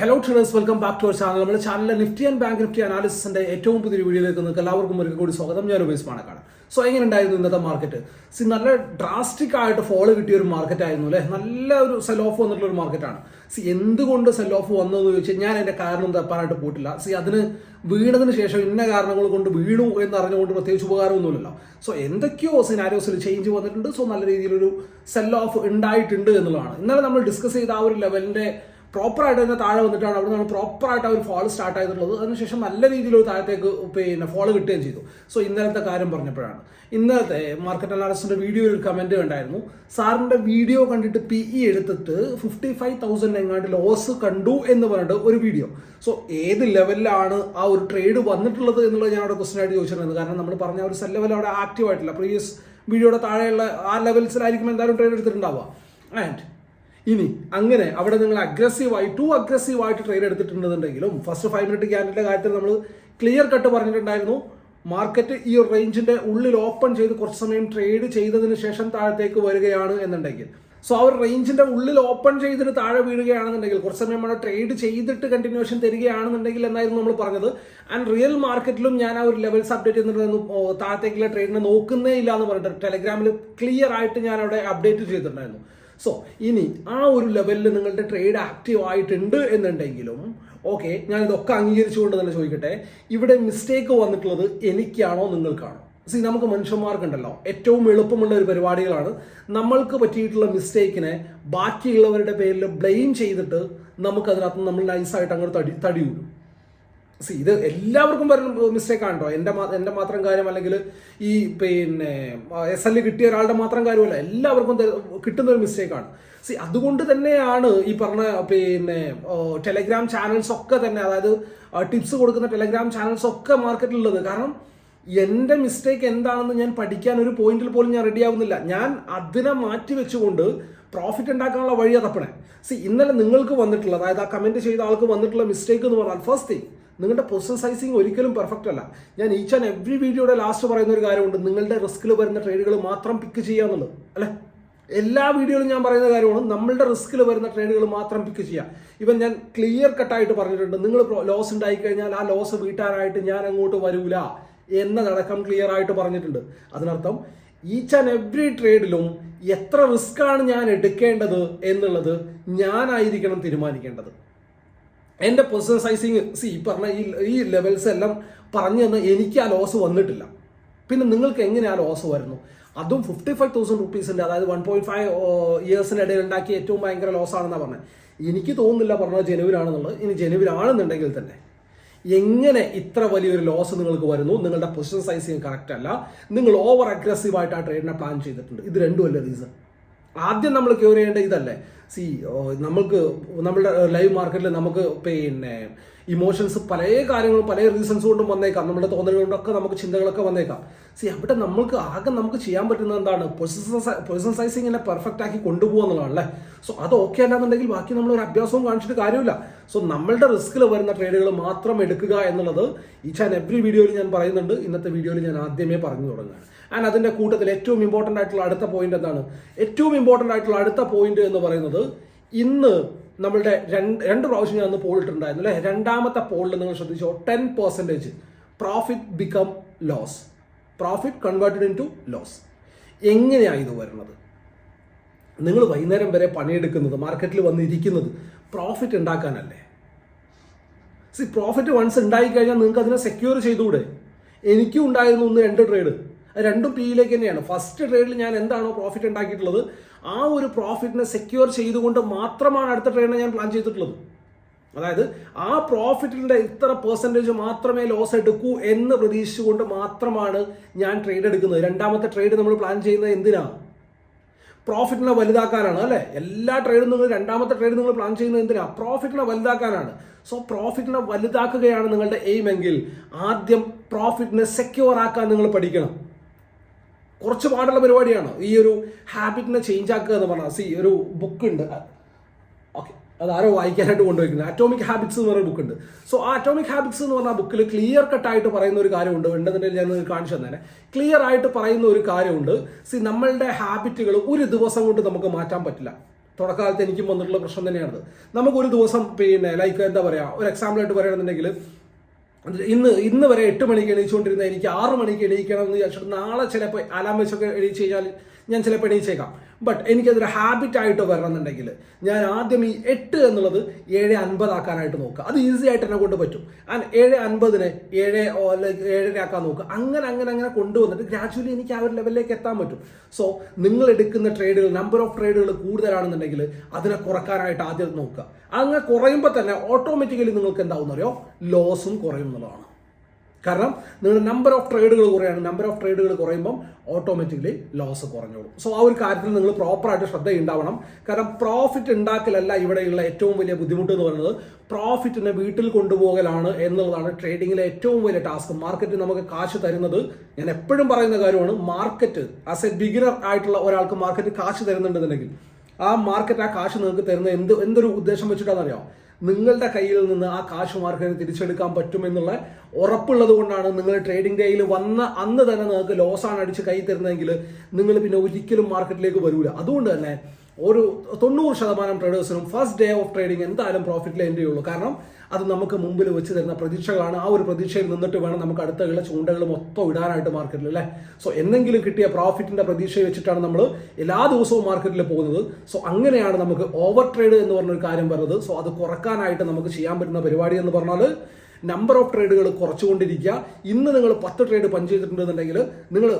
Hello traders welcome back to our channel നമ്മുടെ ചാനലിലെ Nifty and bank Nifty അനാലിസിന്റെ ഏറ്റവും പുതിയ വീഡിയോയിലേക്ക് നിങ്ങൾക്ക് എല്ലാവർക്കും ഒരിക്കൽ കൂടി സ്വാഗതം. ഞാൻ ഉപയോഗിച്ച് പാണക്കാട്. സോ എങ്ങനെ ഉണ്ടായിരുന്നു ഇന്നത്തെ മാർക്കറ്റ് സി നല്ല ഡ്രാസ്റ്റിക് ആയിട്ട് ഫോളോ കിട്ടിയ ഒരു മാർക്കറ്റ് ആയിരുന്നു അല്ലെ? നല്ല ഒരു സെൽ ഓഫ് വന്നിട്ടുള്ള ഒരു മാർക്കറ്റാണ് സി എന്തുകൊണ്ട് സെൽ ഓഫ് വന്നതെന്ന് ചോദിച്ചാൽ ഞാൻ അതിന്റെ കാരണം തപ്പാനായിട്ട് പോയിട്ടില്ല. സി അതിന് വീണതിന് ശേഷം ഇന്ന കാരണങ്ങൾ കൊണ്ട് വീണു എന്ന് അറിഞ്ഞുകൊണ്ട് പ്രത്യേകിച്ച് ഉപകാരമൊന്നുമില്ലല്ലോ. സോ എന്തൊക്കെയോ സിനാരിയോസിൽ ചേഞ്ച് വന്നിട്ടുണ്ട്. സോ നല്ല രീതിയിലൊരു സെൽ ഓഫ് ഉണ്ടായിട്ടുണ്ട് എന്നുള്ളതാണ്. ഇന്നലെ നമ്മൾ ഡിസ്കസ് ചെയ്ത ആ ഒരു ലെവലിന്റെ പ്രോപ്പറായിട്ട് തന്നെ താഴെ വന്നിട്ടാണ് അവിടെ നിന്നാണ് പ്രോപ്പറായിട്ട് ആ ഒരു ഫോൾ സ്റ്റാർട്ട് ചെയ്തിട്ടുള്ളത് അതിനുശേഷം നല്ല രീതിയിൽ ഒരു താഴത്തേക്ക് പിന്നെ ഫോൾ കിട്ടുകയും ചെയ്തു. സോ ഇന്നലത്തെ കാര്യം പറഞ്ഞപ്പോഴാണ്. ഇന്നലത്തെ മാർക്കറ്റ് അനാലിസിന്റെ വീഡിയോയിൽ ഒരു കമന്റ് ഉണ്ടായിരുന്നു സാറിന്റെ വീഡിയോ കണ്ടിട്ട് പി ഇ എടുത്തിട്ട് ഫിഫ്റ്റി ഫൈവ് തൗസൻഡ് എങ്ങാണ്ട് ലോസ് കണ്ടു എന്ന് പറഞ്ഞിട്ട് ഒരു വീഡിയോ സോ ഏത് ലെവലിലാണ് ആ ഒരു ട്രേഡ് വന്നിട്ടുള്ളത് എന്നുള്ളത് ഞാൻ അവിടെ ക്വസ്റ്റൻ ആയിട്ട് ചോദിച്ചിരുന്നത് കാരണം നമ്മൾ പറഞ്ഞ ഒരു സെൽ ലെവൽ അവിടെ ആക്റ്റീവ് ആയിട്ടില്ല. പ്രീവിയസ് വീഡിയോയുടെ താഴെയുള്ള ആ ലെവൽസിലായിരിക്കും എന്തായാലും ട്രേഡ് എടുത്തിട്ടുണ്ടാവുക. ആൻഡ് ഇനി അങ്ങനെ അവിടെ നിങ്ങൾ അഗ്രസീവായി ടു അഗ്രസീവായിട്ട് ട്രേഡ് എടുത്തിട്ടുണ്ടെന്നുണ്ടെങ്കിലും ഫസ്റ്റ് ഫൈവ് മിനിറ്റ് ക്യാൻഡിന്റെ കാര്യത്തിൽ നമ്മൾ ക്ലിയർ കട്ട് പറഞ്ഞിട്ടുണ്ടായിരുന്നു. മാർക്കറ്റ് ഈ റേഞ്ചിന്റെ ഉള്ളിൽ ഓപ്പൺ ചെയ്ത് കുറച്ച് സമയം ട്രേഡ് ചെയ്തതിന് ശേഷം താഴത്തേക്ക് വരികയാണ് എന്നുണ്ടെങ്കിൽ. സോ ആ ഒരു റേഞ്ചിന്റെ ഉള്ളിൽ ഓപ്പൺ ചെയ്തിട്ട് താഴെ വീഴുകയാണെന്നുണ്ടെങ്കിൽ കുറച്ച് സമയം നമ്മൾ ട്രേഡ് ചെയ്തിട്ട് കണ്ടിന്യൂഷൻ തരികയാണെന്നുണ്ടെങ്കിൽ എന്നായിരുന്നു നമ്മൾ പറഞ്ഞത്. ആൻഡ് റിയൽ മാർക്കറ്റിലും ഞാൻ ആ ഒരു ലെവൽസ് അപ്ഡേറ്റ് ചെയ്തിട്ടുണ്ടായിരുന്നു താഴത്തേക്കുള്ള ട്രേഡിനെ നോക്കുന്നേ ഇല്ല എന്ന് പറഞ്ഞിട്ട് ടെലഗ്രാമിൽ ക്ലിയർ ആയിട്ട് ഞാൻ അവിടെ അപ്ഡേറ്റ് ചെയ്തിട്ടുണ്ടായിരുന്നു. സോ ഇനി ആ ഒരു ലെവലിൽ നിങ്ങളുടെ ട്രേഡ് ആക്റ്റീവ് ആയിട്ടുണ്ട് എന്നുണ്ടെങ്കിലും ഓക്കെ ഞാൻ ഇതൊക്കെ അംഗീകരിച്ചുകൊണ്ട് തന്നെ ചോദിക്കട്ടെ. ഇവിടെ മിസ്റ്റേക്ക് വന്നിട്ടുള്ളത് എനിക്കാണോ നിങ്ങൾക്കാണോ? സി നമുക്ക് മനുഷ്യന്മാർക്കുണ്ടല്ലോ ഏറ്റവും എളുപ്പമുള്ള ഒരു പരിപാടികളാണ്. നമ്മൾക്ക് പറ്റിയിട്ടുള്ള മിസ്റ്റേക്കിനെ ബാക്കിയുള്ളവരുടെ പേരിൽ ബ്ലെയിം ചെയ്തിട്ട് നമുക്ക് അതിനകത്ത് നമ്മൾ നൈസായിട്ട് അങ്ങോട്ട് തടി തടിയൂരും. സി ഇത് എല്ലാവർക്കും വരുന്ന മിസ്റ്റേക്ക് ആണ് കേട്ടോ എന്റെ എന്റെ മാത്രം കാര്യം അല്ലെങ്കിൽ ഈ പിന്നെ എസ് എൽ കിട്ടിയ ഒരാളുടെ മാത്രം കാര്യമല്ല. എല്ലാവർക്കും കിട്ടുന്ന ഒരു മിസ്റ്റേക്കാണ് സി അതുകൊണ്ട് തന്നെയാണ് ഈ പറഞ്ഞ പിന്നെ ടെലഗ്രാം ചാനൽസ് ഒക്കെ തന്നെ അതായത് ടിപ്സ് കൊടുക്കുന്ന ടെലഗ്രാം ചാനൽസ് ഒക്കെ മാർക്കറ്റിലുള്ളത് കാരണം എന്റെ മിസ്റ്റേക്ക് എന്താണെന്ന് ഞാൻ പഠിക്കാൻ ഒരു പോയിന്റിൽ പോലും ഞാൻ റെഡി ആവുന്നില്ല. ഞാൻ അതിനെ മാറ്റി വെച്ചുകൊണ്ട് പ്രോഫിറ്റ് ഉണ്ടാക്കാനുള്ള വഴിയാണ് തപ്പണേ. സി ഇന്നലെ നിങ്ങൾക്ക് വന്നിട്ടുള്ള അതായത് ആ കമന്റ് ചെയ്ത ആൾക്ക് വന്നിട്ടുള്ള മിസ്റ്റേക്ക് എന്ന് പറഞ്ഞാൽ ഫസ്റ്റ് തിങ് നിങ്ങളുടെ പൊസിഷൻ സൈസിങ് ഒരിക്കലും പെർഫെക്റ്റ് അല്ല. ഞാൻ ഈച്ച് ആൻഡ് എവ്രി വീഡിയോയുടെ ലാസ്റ്റ് പറയുന്ന ഒരു കാര്യമുണ്ട്. നിങ്ങളുടെ റിസ്കിൽ വരുന്ന ട്രേഡുകൾ മാത്രം പിക്ക് ചെയ്യുക എന്നുള്ളത്. അല്ലേ? എല്ലാ വീഡിയോയിലും ഞാൻ പറയുന്ന കാര്യമാണ് നമ്മളുടെ റിസ്കിൽ വരുന്ന ട്രേഡുകൾ മാത്രം പിക്ക് ചെയ്യുക. ഇവൻ ഞാൻ ക്ലിയർ കട്ടായിട്ട് പറഞ്ഞിട്ടുണ്ട്. നിങ്ങൾ ലോസ് ഉണ്ടായി കഴിഞ്ഞാൽ ആ ലോസ് വീട്ടാനായിട്ട് ഞാൻ അങ്ങോട്ട് വരൂല എന്നതടക്കം ക്ലിയർ ആയിട്ട് പറഞ്ഞിട്ടുണ്ട്. അതിനർത്ഥം ഈച്ച് ആൻഡ് എവ്രി ട്രേഡിലും എത്ര റിസ്ക് ആണ് ഞാൻ എടുക്കേണ്ടത് എന്നുള്ളത് ഞാനായിരിക്കണം തീരുമാനിക്കേണ്ടത്. എന്റെ പൊസിഷൻ സൈസിങ് സി ഈ പറഞ്ഞ ഈ ഈ ലെവൽസ് എല്ലാം പറഞ്ഞു തന്നെ എനിക്ക് ആ ലോസ് വന്നിട്ടില്ല. പിന്നെ നിങ്ങൾക്ക് എങ്ങനെ ആ ലോസ് വരുന്നു? അതും ഫിഫ്റ്റി ഫൈവ് തൗസൻഡ് റുപ്പീസിന്റെ അതായത് വൺ പോയിന്റ് ഫൈവ് ഇയേഴ്സിനിടയിൽ ഉണ്ടാക്കിയ ഏറ്റവും ഭയങ്കര ലോസ് ആണെന്നാണ് പറഞ്ഞത് എനിക്ക് തോന്നുന്നില്ല പറഞ്ഞത് ജനുവിലാണെന്നുള്ളത് ഇനി ജനുവിലാണെന്നുണ്ടെങ്കിൽ തന്നെ എങ്ങനെ ഇത്ര വലിയൊരു ലോസ് നിങ്ങൾക്ക് വരുന്നു? നിങ്ങളുടെ പൊസിഷൻ സൈസിങ് കറക്റ്റ് അല്ല. നിങ്ങൾ ഓവർ അഗ്രസീവായിട്ട് ആ ട്രേഡിനെ പ്ലാൻ ചെയ്തിട്ടുണ്ട്. ഇത് രണ്ടുമല്ല റീസൺ ആദ്യം നമ്മൾ ക്യൂർ ചെയ്യേണ്ട ഇതല്ലേ? സി നമ്മൾക്ക് നമ്മുടെ ലൈവ് മാർക്കറ്റിൽ നമുക്ക് പിന്നെ ഇമോഷൻസ് പല കാര്യങ്ങളും പല റീസൺസ് കൊണ്ടും വന്നേക്കാം. നമ്മുടെ തോന്നലുകൾ കൊണ്ടൊക്കെ നമുക്ക് ചിന്തകളൊക്കെ വന്നേക്കാം. സി അവിടെ നമ്മൾക്ക് ആകെ നമുക്ക് ചെയ്യാൻ പറ്റുന്നത് എന്താണ്? പൊസിഷൻ സൈസിങ്ങിനെ പെർഫെക്റ്റ് ആക്കി കൊണ്ടുപോകുക എന്നുള്ളതാണല്ലേ സോ അത് ഓക്കെ അല്ലാന്നുണ്ടെങ്കിൽ ബാക്കി നമ്മൾ ഒരു അഭ്യാസവും കാണിച്ചിട്ട് കാര്യമില്ല. സോ നമ്മളുടെ റിസ്കിൽ വരുന്ന ട്രേഡുകൾ മാത്രം എടുക്കുക എന്നുള്ളത് ഈച്ച് ആൻഡ് എവറി വീഡിയോയിൽ ഞാൻ പറയുന്നുണ്ട്. ഇന്നത്തെ വീഡിയോയിൽ ഞാൻ ആദ്യമേ പറഞ്ഞു തുടങ്ങുകയാണ്. ആൻഡ് അതിന്റെ കൂട്ടത്തിൽ ഏറ്റവും ഇമ്പോർട്ടന്റ് ആയിട്ടുള്ള അടുത്ത പോയിന്റ് എന്താണ്? ഏറ്റവും ഇമ്പോർട്ടന്റ് ആയിട്ടുള്ള അടുത്ത പോയിന്റ് എന്ന് പറയുന്നത് ഇന്ന് നമ്മളുടെ രണ്ട് രണ്ട് പ്രാവശ്യം ഞാൻ അന്ന് പോൾ ഇട്ടിട്ടുണ്ടായിരുന്നു അല്ലേ? രണ്ടാമത്തെ പോളിൽ നിങ്ങൾ ശ്രദ്ധിച്ചോ? Ten percentage profit become loss profit converted into loss എങ്ങനെയാണ് ഇത് വരുന്നത്? നിങ്ങൾ വൈകുന്നേരം വരെ പണിയെടുക്കുന്നത് മാർക്കറ്റിൽ വന്നിരിക്കുന്നത് പ്രോഫിറ്റ് ഉണ്ടാക്കാനല്ലേ? സി പ്രോഫിറ്റ് വൺസ് ഉണ്ടായി കഴിഞ്ഞാൽ നിങ്ങൾക്ക് അതിനെ സെക്യൂർ ചെയ്തുകൂടെ? എനിക്കും ഉണ്ടായിരുന്നു ഒന്ന് രണ്ട് ട്രേഡ് രണ്ടും പി യിലേക്ക് തന്നെയാണ്. ഫസ്റ്റ് ട്രേഡിൽ ഞാൻ എന്താണോ പ്രോഫിറ്റ് ഉണ്ടാക്കിയിട്ടുള്ളത് ആ ഒരു പ്രോഫിറ്റിനെ സെക്യൂർ ചെയ്തുകൊണ്ട് മാത്രമാണ് അടുത്ത ട്രേഡിനെ ഞാൻ പ്ലാൻ ചെയ്തിട്ടുള്ളത്. അതായത് ആ പ്രോഫിറ്റിന്റെ ഇത്ര പെർസെന്റേജ് മാത്രമേ ലോസ് എടുക്കൂ എന്ന് പ്രതീക്ഷിച്ചുകൊണ്ട് മാത്രമാണ് ഞാൻ ട്രേഡ് എടുക്കുന്നത്. രണ്ടാമത്തെ ട്രേഡ് നമ്മൾ പ്ലാൻ ചെയ്യുന്നത് എന്തിനാണ് പ്രോഫിറ്റിനെ വലുതാക്കാനാണ് അല്ലേ? എല്ലാ ട്രേഡും നിങ്ങൾ രണ്ടാമത്തെ ട്രേഡ് നിങ്ങൾ പ്ലാൻ ചെയ്യുന്നത് എന്തിനാണ് പ്രോഫിറ്റിനെ വലുതാക്കാനാണ്. സോ പ്രോഫിറ്റിനെ വലുതാക്കുകയാണ് നിങ്ങളുടെ എയിം എങ്കിൽ ആദ്യം പ്രോഫിറ്റിനെ സെക്യൂർ ആക്കാൻ നിങ്ങൾ പഠിക്കണം. കുറച്ച് പാടുള്ള പരിപാടിയാണ്. ഈ ഒരു ഹാബിറ്റിനെ ചേഞ്ച് ആക്കുക എന്ന് പറഞ്ഞാൽ സി ഒരു ബുക്ക് ഉണ്ട്. ഓക്കെ അത് ആരോ വായിക്കാനായിട്ട് കൊണ്ടുപോയിരിക്കുന്നത് അറ്റോമിക് ഹാബിറ്റ്സ് എന്ന് പറയുന്ന ബുക്ക് ഉണ്ട്. സോ ആ അറ്റോമിക് ഹാബിറ്റ്സ് എന്ന് പറഞ്ഞ ബുക്കിൽ ക്ലിയർ കട്ടായിട്ട് പറയുന്ന ഒരു കാര്യമുണ്ട്. ഉണ്ടെന്നുണ്ടെങ്കിൽ ഞാൻ കാണിച്ചു തന്നെ ക്ലിയർ ആയിട്ട് പറയുന്ന ഒരു കാര്യമുണ്ട്. സി നമ്മളുടെ ഹാബിറ്റുകൾ ഒരു ദിവസം കൊണ്ട് നമുക്ക് മാറ്റാൻ പറ്റില്ല. തുടക്കകാലത്ത് എനിക്കും വന്നിട്ടുള്ള പ്രശ്നം തന്നെയാണ് നമുക്ക് ഒരു ദിവസം പിന്നെ ലൈക്ക് എന്താ പറയുക ഒരു എക്സാമ്പിൾ ആയിട്ട് പറയുകയാണെന്നുണ്ടെങ്കിൽ ഇന്ന് ഇന്ന് വരെ എട്ട് മണിക്ക് എണീച്ചുകൊണ്ടിരുന്ന എനിക്ക് ആറ് മണിക്ക് എണീക്കണം എന്ന് വിചാരിച്ചിട്ട് നാളെ ചിലപ്പോൾ അലാം വെച്ചൊക്കെ എണീച്ച് കഴിഞ്ഞാൽ ഞാൻ ചിലപ്പോൾ എണീച്ചേക്കാം. ബട്ട് എനിക്കതൊരു ഹാബിറ്റായിട്ട് വരണമെന്നുണ്ടെങ്കിൽ ഞാൻ ആദ്യം ഈ എട്ട് എന്നുള്ളത് ഏഴ് അൻപതാക്കാനായിട്ട് നോക്കുക. അത് ഈസി ആയിട്ട് എന്നെ കൊണ്ട് പറ്റും. ആൻഡ് ഏഴ് അൻപതിന് ഏഴ് ഏഴര ആക്കാൻ നോക്കുക. അങ്ങനെ അങ്ങനെ അങ്ങനെ കൊണ്ടുവന്നിട്ട് ഗ്രാജുവലി എനിക്ക് ആ ഒരു ലെവലിലേക്ക് എത്താൻ പറ്റും. സോ നിങ്ങൾ എടുക്കുന്ന ട്രേഡുകൾ നമ്പർ ഓഫ് ട്രേഡുകൾ കൂടുതലാണെന്നുണ്ടെങ്കിൽ അതിനെ കുറക്കാനായിട്ട് ആദ്യം നോക്കുക. അങ്ങനെ കുറയുമ്പോൾ തന്നെ ഓട്ടോമാറ്റിക്കലി നിങ്ങൾക്ക് എന്താവും അറിയോ? ലോസും കുറയും എന്നുള്ളതാണ്. കാരണം നിങ്ങളുടെ നമ്പർ ഓഫ് ട്രേഡുകൾ കുറയാണ്. നമ്പർ ഓഫ് ട്രേഡുകൾ കുറയുമ്പം ഓട്ടോമാറ്റിക്കലി ലോസ് കുറഞ്ഞോളും. സോ ആ ഒരു കാര്യത്തിൽ നിങ്ങൾ പ്രോപ്പറായിട്ട് ശ്രദ്ധ ഉണ്ടാവണം കാരണം പ്രോഫിറ്റ് ഉണ്ടാക്കലല്ല ഇവിടെയുള്ള ഏറ്റവും വലിയ ബുദ്ധിമുട്ട് എന്ന് പറയുന്നത് പ്രോഫിറ്റിനെ വീട്ടിൽ കൊണ്ടുപോകലാണ് എന്നുള്ളതാണ് ട്രേഡിങ്ങിലെ ഏറ്റവും വലിയ ടാസ്ക് മാർക്കറ്റ് നമുക്ക് കാശ് തരുന്നത് ഞാൻ എപ്പോഴും പറയുന്ന കാര്യമാണ് മാർക്കറ്റ് ആസ് എ ബിഗിനർ ആയിട്ടുള്ള ഒരാൾക്ക് മാർക്കറ്റ് കാശ് തരുന്നുണ്ടെന്നുണ്ടെങ്കിൽ ആ മാർക്കറ്റ് ആ കാശ് നിങ്ങൾക്ക് തരുന്ന എന്ത് എന്തൊരു ഉദ്ദേശം വെച്ചിട്ടാണെന്നറിയാം? നിങ്ങളുടെ കയ്യിൽ നിന്ന് ആ കാശ് മാർക്കറ്റിന് തിരിച്ചെടുക്കാൻ പറ്റുമെന്നുള്ള ഉറപ്പുള്ളത് കൊണ്ടാണ് നിങ്ങൾ ട്രേഡിംഗ് ഡേയിൽ വന്ന അന്ന് തന്നെ നിങ്ങൾക്ക് ലോസാണ് അടിച്ച് കൈ തരുന്നതെങ്കിൽ നിങ്ങൾ പിന്നെ ഒരിക്കലും മാർക്കറ്റിലേക്ക് വരൂല. അതുകൊണ്ട് തന്നെ ഒരു തൊണ്ണൂറ് ശതമാനം ട്രേഡേഴ്സിനും ഫസ്റ്റ് ഡേ ഓഫ് ട്രേഡിംഗ് എന്തായാലും പ്രോഫിറ്റിൽ എന്റെ ഉള്ളൂ. കാരണം അത് നമുക്ക് മുമ്പിൽ വെച്ച് തരുന്ന പ്രതീക്ഷകളാണ്. ആ ഒരു പ്രതീക്ഷയിൽ നിന്നിട്ട് വേണം നമുക്ക് അടുത്തുള്ള ചൂണ്ടകൾ മൊത്തം ഇടാനായിട്ട് മാർക്കറ്റിൽ അല്ലേ? സോ എന്തെങ്കിലും കിട്ടിയ പ്രോഫിറ്റിന്റെ പ്രതീക്ഷ വെച്ചിട്ടാണ് നമ്മൾ എല്ലാ ദിവസവും മാർക്കറ്റിൽ പോകുന്നത്. സോ അങ്ങനെയാണ് നമുക്ക് ഓവർ ട്രേഡ് എന്ന് പറഞ്ഞൊരു കാര്യം വരുന്നത്. സോ അത് കുറക്കാനായിട്ട് നമുക്ക് ചെയ്യാൻ പറ്റുന്ന പരിപാടി എന്ന് പറഞ്ഞാൽ നമ്പർ ഓഫ് ട്രേഡുകൾ കുറച്ചുകൊണ്ടിരിക്കുക. ഇന്ന് നിങ്ങൾ പത്ത് ട്രേഡ് പഞ്ച് ചെയ്തിട്ടുണ്ടെന്നുണ്ടെങ്കിൽ നിങ്ങൾ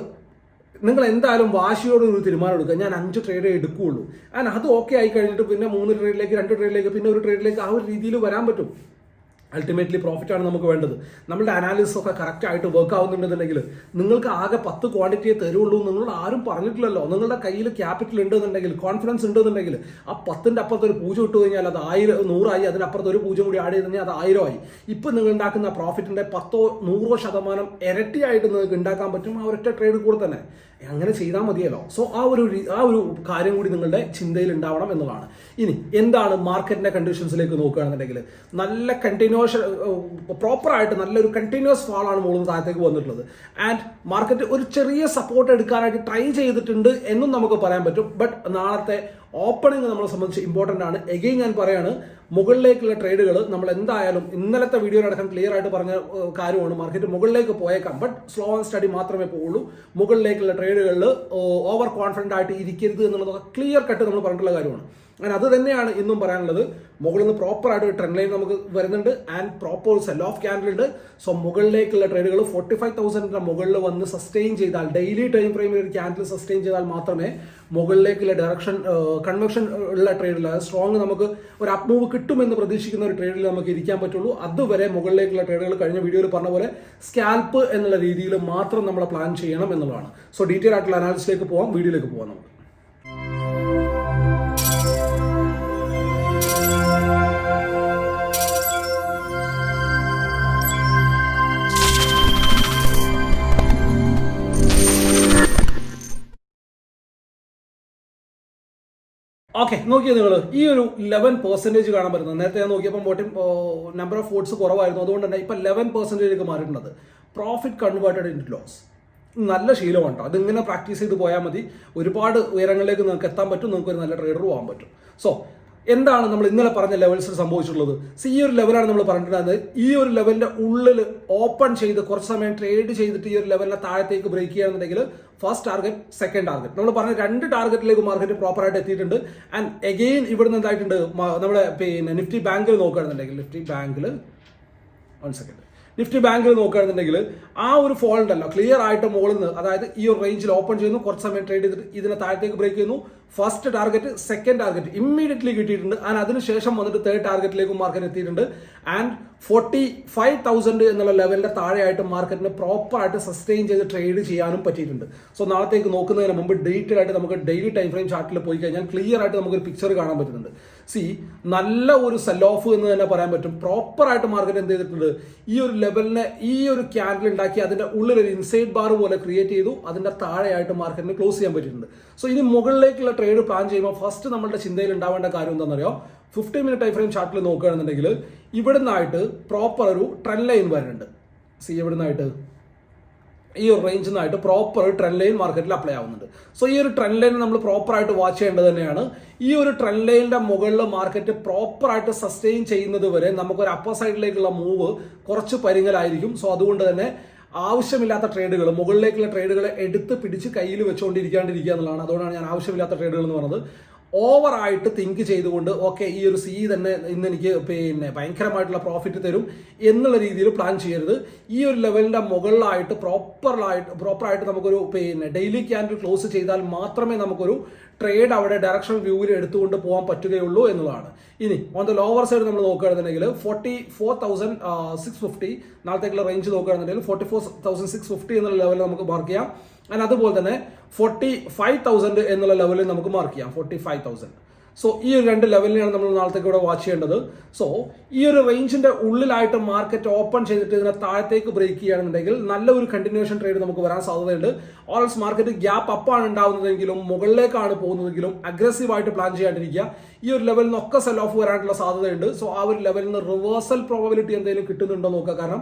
നിങ്ങൾ എന്തായാലും വാശിയോട് ഒരു തീരുമാനം എടുക്കുക. ഞാൻ അഞ്ച് ട്രേഡേ എടുക്കുകയുള്ളൂ ആൻഡ് അത് ഓക്കെ ആയി കഴിഞ്ഞിട്ട് പിന്നെ മൂന്ന് ട്രേഡിലേക്ക് രണ്ട് ട്രേഡിലേക്ക് പിന്നെ ഒരു ട്രേഡിലേക്ക് ആ ഒരു രീതിയിൽ വരാൻ പറ്റും. അൾട്ടിമേറ്റ്ലി പ്രോഫിറ്റ് ആണ് നമുക്ക് വേണ്ടത്. നമ്മുടെ അനാലിസിസ് ഒക്കെ കറക്റ്റ് ആയിട്ട് വർക്ക് ആവുന്നുണ്ടെന്നുണ്ടെങ്കിൽ നിങ്ങൾക്ക് ആകെ പത്ത് ക്വാണ്ടിറ്റിയെ തരുള്ളൂ നിങ്ങളോട് ആരും പറഞ്ഞിട്ടില്ലല്ലോ. നിങ്ങളുടെ കയ്യിൽ ക്യാപിറ്റൽ ഉണ്ടെന്നുണ്ടെങ്കിൽ കോൺഫിഡൻസ് ഉണ്ടെന്നുണ്ടെങ്കിൽ ആ പത്തിന്റെ അപ്പുറത്ത് ഒരു പൂജ ഇട്ട് കഴിഞ്ഞാൽ അത് ആയിരം നൂറായി അതിനപ്പുറത്ത് ഒരു പൂജ്യം കൂടി ആഡ് ചെയ്ത് കഴിഞ്ഞാൽ അത് ആയിരമായി. ഇപ്പം നിങ്ങൾ ഉണ്ടാക്കുന്ന പ്രോഫിറ്റിന്റെ പത്തോ നൂറോ ശതമാനം ഇരട്ടിയായിട്ട് നിങ്ങൾക്ക് ഉണ്ടാക്കാൻ പറ്റും ആ ഒരൊറ്റ ട്രേഡ് കൂടെ തന്നെ. അങ്ങനെ ചെയ്താൽ മതിയല്ലോ. സോ ആ ഒരു ആ ഒരു കാര്യം കൂടി നിങ്ങളുടെ ചിന്തയിൽ ഉണ്ടാവണം എന്നുള്ളതാണ്. ഇനി എന്താണ് മാർക്കറ്റിന്റെ കണ്ടീഷൻസിലേക്ക് നോക്കുകയാണെന്നുണ്ടെങ്കിൽ നല്ല കണ്ടിന്യൂസ് പ്രോപ്പറായിട്ട് നല്ലൊരു കണ്ടിന്യൂസ് ഫാളാണ് മുകളിൽ താഴത്തേക്ക് വന്നിട്ടുള്ളത്. ആൻഡ് മാർക്കറ്റ് ഒരു ചെറിയ സപ്പോർട്ട് എടുക്കാനായിട്ട് ട്രൈ ചെയ്തിട്ടുണ്ട് എന്നും നമുക്ക് പറയാൻ പറ്റും. ബട്ട് നാളത്തെ ഓപ്പണിംഗ് നമ്മളെ സംബന്ധിച്ച് ഇമ്പോർട്ടന്റ് ആണ്. എഗെയിൻ ഞാൻ പറയാണ് മുകളിലേക്കുള്ള ട്രേഡുകൾ നമ്മൾ എന്തായാലും ഇന്നലത്തെ വീഡിയോയിലടക്കം ക്ലിയർ ആയിട്ട് പറഞ്ഞ കാര്യമാണ്. മാർക്കറ്റ് മുകളിലേക്ക് പോയേക്കാം. ബട്ട് സ്ലോ ആൻഡ് സ്റ്റഡി മാത്രമേ പോകുള്ളൂ മുകളിലേക്കുള്ള ട്രേഡുകളിൽ ഓവർ കോൺഫിഡന്റ് ആയിട്ട് ഇരിക്കരുത് എന്നുള്ളതൊക്കെ ക്ലിയർ കട്ട് നമ്മൾ പറഞ്ഞിട്ടുള്ള കാര്യമാണ്. അങ്ങനെ അത് തന്നെയാണ് ഇന്നും പറയാനുള്ളത്. മുകളിൽ നിന്ന് പ്രോപ്പർ ആയിട്ട് ട്രെൻഡ് ലൈൻ നമുക്ക് വരുന്നുണ്ട്. And proper sell off candle ഉണ്ട്. സോ മുകളിലേക്കുള്ള ട്രേഡുകൾ ഫോർട്ടി ഫൈവ് തൗസൻഡിന്റെ മുകളിൽ വന്ന് സസ്റ്റെയിൻ ചെയ്താൽ ഡെയിലി ടൈം ഫ്രെയിമിൽ ഒരു ക്യാൻഡിൽ സസ്റ്റെയിൻ ചെയ്താൽ മാത്രമേ മുകളിലേക്കുള്ള ഡയറക്ഷൻ കൺവെക്ഷൻ ഉള്ള ട്രേഡിൽ സ്ട്രോങ് നമുക്ക് ഒരു അപ്പ് മൂവ് കിട്ടുമെന്ന് പ്രതീക്ഷിക്കുന്ന ഒരു ട്രേഡിൽ നമുക്ക് ഇരിക്കാൻ പറ്റുള്ളൂ. അതുവരെ മുകളിലേക്കുള്ള ട്രേഡുകൾ കഴിഞ്ഞ വീഡിയോയിൽ പറഞ്ഞ പോലെ സ്കാൽപ്പ് എന്നുള്ള രീതിയിൽ മാത്രം നമ്മൾ പ്ലാൻ ചെയ്യണം എന്നുള്ളതാണ്. സോ ഡീറ്റെയിൽ ആയിട്ടുള്ള അനാലിസിലേക്ക് പോകാം വീഡിയോയിലേക്ക് പോകാം നമുക്ക്. ഓക്കെ നോക്കിയത് നിങ്ങൾ ഈ ഒരു ലെവൻ പെർസെന്റേജ് കാണാൻ പറ്റുന്നത്. നേരത്തെ ഞാൻ നോക്കിയപ്പോൾ വോട്ടിംഗ് നമ്പർ ഓഫ് വോട്ട്സ് കുറവായിരുന്നു. അതുകൊണ്ട് തന്നെ ഇപ്പം ലെവൻ പെർസെന്റേജിലേക്ക് മാറിയിട്ടുണ്ട് പ്രോഫിറ്റ് കൺവേർട്ടഡ് ഇൻ ലോസ് നല്ല ശീലമാണ് കേട്ടോ അതിങ്ങനെ പ്രാക്ടീസ് ചെയ്ത് പോയാൽ മതി. ഒരുപാട് ഉയരങ്ങളിലേക്ക് നിങ്ങൾക്ക് എത്താൻ പറ്റും. നിങ്ങൾക്ക് ഒരു നല്ല ട്രേഡറും പോകാൻ പറ്റും. സോ എന്താണ് നമ്മൾ ഇന്നലെ പറഞ്ഞ ലെവൽസിൽ സംഭവിച്ചിട്ടുള്ളത്? സി ഈ ഒരു ലെവലാണ് നമ്മൾ പറഞ്ഞിട്ടുണ്ടായിരുന്നത്. ഈ ഒരു ലെവലിന്റെ ഉള്ളിൽ ഓപ്പൺ ചെയ്ത് കുറച്ച് സമയം ട്രേഡ് ചെയ്തിട്ട് ഈ ഒരു ലെവലിനെ താഴത്തേക്ക് ബ്രേക്ക് ചെയ്യുകയാണെന്നുണ്ടെങ്കിൽ ഫസ്റ്റ് ടാർഗറ്റ് സെക്കൻഡ് ടാർഗറ്റ് നമ്മൾ പറഞ്ഞ രണ്ട് ടാർഗറ്റിലേക്ക് മാർക്കറ്റ് പ്രോപ്പർ ആയിട്ട് എത്തിയിട്ടുണ്ട്. ആൻഡ് എഗെയിൻ ഇവിടുന്ന് എന്തായിട്ടുണ്ട്? നമ്മുടെ പിന്നെ നിഫ്റ്റി ബാങ്കിൽ നോക്കുകയാണെന്നുണ്ടെങ്കിൽ നിഫ്റ്റി ബാങ്കിൽ വൺ സെക്കൻഡ് നിഫ്റ്റി ബാങ്കിൽ നോക്കുകയാണെന്നുണ്ടെങ്കിൽ ആ ഒരു ഫോൾ ഉണ്ടല്ലോ ക്ലിയർ ആയിട്ട് മുകളിൽ നിന്ന് അതായത് ഈ ഒരു റേഞ്ചിൽ ഓപ്പൺ ചെയ്യുന്നു കുറച്ച് സമയം ട്രേഡ് ചെയ്തിട്ട് ഇതിനെ താഴത്തേക്ക് ബ്രേക്ക് ചെയ്യുന്നു. First target second target immediately കിട്ടിയിട്ടുണ്ട്. ആൻഡ് അതിനുശേഷം വന്നിട്ട് തേർഡ് ടാർഗറ്റിലേക്കും മാർക്കറ്റ് എത്തിയിട്ടുണ്ട്. ആൻഡ് ഫോർട്ടി ഫൈവ് തൗസൻഡ് എന്നുള്ള ലെവലിന്റെ താഴെയായിട്ട് മാർക്കറ്റിന് പ്രോപ്പറായിട്ട് സസ്റ്റെയിൻ ചെയ്ത് ട്രേഡ് ചെയ്യാനും പറ്റിയിട്ടുണ്ട്. സോ നാളത്തേക്ക് നോക്കുന്നതിന് മുമ്പ് ഡീറ്റെയിൽ ആയിട്ട് നമുക്ക് ഡെയിലി ടൈം ഫ്രെയിം ചാർട്ടിൽ പോയി കഴിഞ്ഞാൽ ക്ലിയർ ആയിട്ട് നമുക്കൊരു പിക്ചർ കാണാൻ പറ്റുന്നുണ്ട്. സി നല്ല ഒരു സെൽ ഓഫ് എന്ന് തന്നെ പറയാൻ പറ്റും. പ്രോപ്പറായിട്ട് മാർക്കറ്റ് എന്ത് ചെയ്തിട്ടുണ്ട്? ഈ ഒരു ലെവലിനെ ഈ ഒരു ക്യാൻഡിൽ ഉണ്ടാക്കി അതിന്റെ ഉള്ളിൽ ഒരു ഇൻസൈഡ് ബാർ പോലെ ക്രിയേറ്റ് ചെയ്തു. അതിന്റെ താഴെയായിട്ട് മാർക്കറ്റിന് ക്ലോസ് ചെയ്യാൻ പറ്റിയിട്ടുണ്ട്. സോ ഇനി മുകളിലേക്കുള്ള ട്രേഡ് പ്ലാൻ ചെയ്യുമ്പോൾ ഫസ്റ്റ് നമ്മളുടെ ചിന്തയിൽ ഉണ്ടാവേണ്ട കാര്യം എന്താണെന്നറിയോ? ഫിഫ്റ്റി മിനിറ്റ് ടൈം ഫ്രെയിം ചാർട്ടിൽ നോക്കുകയാണെന്നുണ്ടെങ്കിൽ ഇവിടെ നിന്നായിട്ട് പ്രോപ്പർ ഒരു ട്രെൻഡ് ലൈൻ വരുന്നുണ്ട്. സി ഇവിടുന്നായിട്ട് ഈ ഒരു റേഞ്ചിൽ നിന്നായിട്ട് പ്രോപ്പർ ട്രെൻഡ് ലൈൻ മാർക്കറ്റിൽ അപ്ലൈ ആവുന്നുണ്ട്. സോ ഈ ഒരു ട്രെൻഡ് ലൈൻ നമ്മൾ പ്രോപ്പറായിട്ട് വാച്ച് ചെയ്യേണ്ടത് തന്നെയാണ്. ഈ ഒരു ട്രെൻഡ് ലൈനിന്റെ മുകളിൽ മാർക്കറ്റ് പ്രോപ്പറായിട്ട് സസ്റ്റെയിൻ ചെയ്യുന്നത് വരെ നമുക്കൊരു അപ്പർ സൈഡിലേക്കുള്ള മൂവ് കുറച്ച് പരിങ്ങലായിരിക്കും. സോ അതുകൊണ്ട് തന്നെ ആവശ്യമില്ലാത്ത ട്രേഡുകൾ മുകളിലേക്കുള്ള ട്രേഡുകൾ എടുത്ത് പിടിച്ച് കയ്യിൽ വെച്ചുകൊണ്ടിരിക്കാണ്ടിരിക്കുക എന്നുള്ളതാണ്. അതുകൊണ്ടാണ് ഞാൻ ആവശ്യമില്ലാത്ത ട്രേഡുകൾ എന്ന് പറഞ്ഞത്. ഓവറായിട്ട് തിങ്ക് ചെയ്തുകൊണ്ട് ഓക്കെ ഈ ഒരു സി തന്നെ ഇന്ന് എനിക്ക് പിന്നെ ഭയങ്കരമായിട്ടുള്ള പ്രോഫിറ്റ് തരും എന്നുള്ള രീതിയിൽ പ്ലാൻ ചെയ്യരുത്. ഈ ഒരു ലെവലിന്റെ മുകളിലായിട്ട് പ്രോപ്പറായിട്ട് പ്രോപ്പറായിട്ട് നമുക്കൊരു പിന്നെ ഡെയിലി ക്യാൻഡിൽ ക്ലോസ് ചെയ്താൽ മാത്രമേ നമുക്കൊരു ട്രേഡ് അവിടെ ഡയറക്ഷൻ വ്യൂവിൽ എടുത്തുകൊണ്ട് പോകാൻ പറ്റുകയുള്ളൂ എന്നുള്ളതാണ്. ഇനി ഓൺ ദ ലോവർ സൈഡ് നമ്മൾ നോക്കുകയാണെന്നുണ്ടെങ്കിൽ forty four thousand six fifty നാളത്തേക്കുള്ള range നോക്കുകയാണെന്നുണ്ടെങ്കിൽ forty four thousand six fifty എന്നുള്ള ലെവലിൽ നമുക്ക് മാർക്ക് ചെയ്യാം. ആൻഡ് അതുപോലെ തന്നെ ഫോർട്ടി ഫൈവ് തൗസൻഡ് എന്നുള്ള ലെവലിൽ നമുക്ക് മാർക്ക് ചെയ്യാം. ഫോർട്ടി ഫൈവ് തൗസൻഡ് സോ ഈ ഒരു രണ്ട് ലെവലിനെയാണ് നമ്മൾ നാളത്തേക്ക് ഇവിടെ വാച്ച് ചെയ്യേണ്ടത്. സോ ഈ ഒരു റേഞ്ചിന്റെ ഉള്ളിലായിട്ട് മാർക്കറ്റ് ഓപ്പൺ ചെയ്തിട്ട് ഇതിനെ താഴത്തേക്ക് ബ്രേക്ക് ചെയ്യുകയാണെന്നുണ്ടെങ്കിൽ നല്ല ഒരു കണ്ടിന്യൂഷൻ ട്രേഡ് നമുക്ക് വരാൻ സാധ്യതയുണ്ട്. ഓൾസ് മാർക്കറ്റ് ഗ്യാപ്പ് അപ്പാണ് ഉണ്ടാവുന്നതെങ്കിലും മുകളിലേക്കാണ് പോകുന്നതെങ്കിലും അഗ്രസീവായിട്ട് പ്ലാൻ ചെയ്യാണ്ടിരിക്കുക. ഈ ഒരു ലെവലിൽ നിന്നൊക്കെ സെൽ ഓഫ് വരാനുള്ള സാധ്യതയുണ്ട്. സോ ആ ഒരു ലെവലിൽ നിന്ന് റിവേഴ്സൽ പ്രോബിലിറ്റി എന്തെങ്കിലും കിട്ടുന്നുണ്ടോ നോക്കുക. കാരണം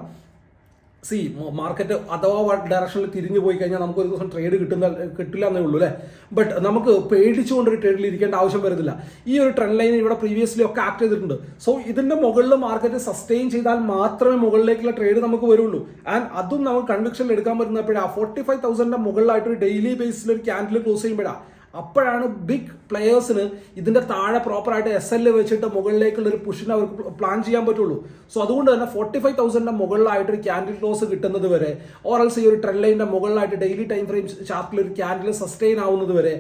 സി മാർക്കറ്റ് അഥവാ ഡയറക്ഷനിൽ തിരിഞ്ഞു പോയി കഴിഞ്ഞാൽ നമുക്ക് ഒരു ദിവസം ട്രേഡ് കിട്ടുന്ന കിട്ടില്ല എന്നേ ഉള്ളൂ അല്ലേ? ബട്ട് നമുക്ക് പേടിച്ചുകൊണ്ട് ഒരു ട്രേഡിൽ ഇരിക്കേണ്ട ആവശ്യം വരുന്നില്ല. ഈ ഒരു ട്രെൻഡ് ലൈൻ ഇവിടെ പ്രീവിയസ്ലി ഒക്കെ ആക്ട് ചെയ്തിട്ടുണ്ട്. സോ ഇതിന്റെ മുകളിൽ മാർക്കറ്റ് സസ്റ്റെയിൻ ചെയ്താൽ മാത്രമേ മുകളിലേക്കുള്ള ട്രേഡ് നമുക്ക് വരുള്ളൂ. ആൻഡ് അതും നമുക്ക് കൺവിക്ഷനിൽ എടുക്കാൻ പറ്റുന്നപ്പോഴാണ് ഫോർട്ടി ഫൈവ് തൗസൻഡിന്റെ മുകളിലായിട്ട് ഒരു ഡെയിലി ബേസിൽ ഒരു ക്യാൻഡിൽ ക്ലോസ് ചെയ്യുമ്പോഴാണ് അപ്പോഴാണ് ബിഗ് പ്ലെയേഴ്സിന് ഇതിന്റെ താഴെ പ്രോപ്പറായിട്ട് എസ് എൽ വെച്ചിട്ട് മുകളിലേക്കുള്ള ഒരു പുഷിന് അവർക്ക് പ്ലാൻ ചെയ്യാൻ പറ്റുള്ളൂ. സോ അതുകൊണ്ട് തന്നെ ഫോർട്ടി ഫൈവ് തൗസൻഡിന്റെ മുകളിലായിട്ട് ഒരു ക്യാൻഡിൽ ക്ലോസ് കിട്ടുന്നത് വരെ ഓറൽസ് ഈ ഒരു ട്രെൻഡ് ലൈനിന്റെ മുകളിലായിട്ട് ഡെയിലി ടൈം ഫ്രെയിം ചാർട്ടിൽ ഒരു ക്യാൻഡിൽ സസ്റ്റെയിൻ ആവുന്നത് വരെ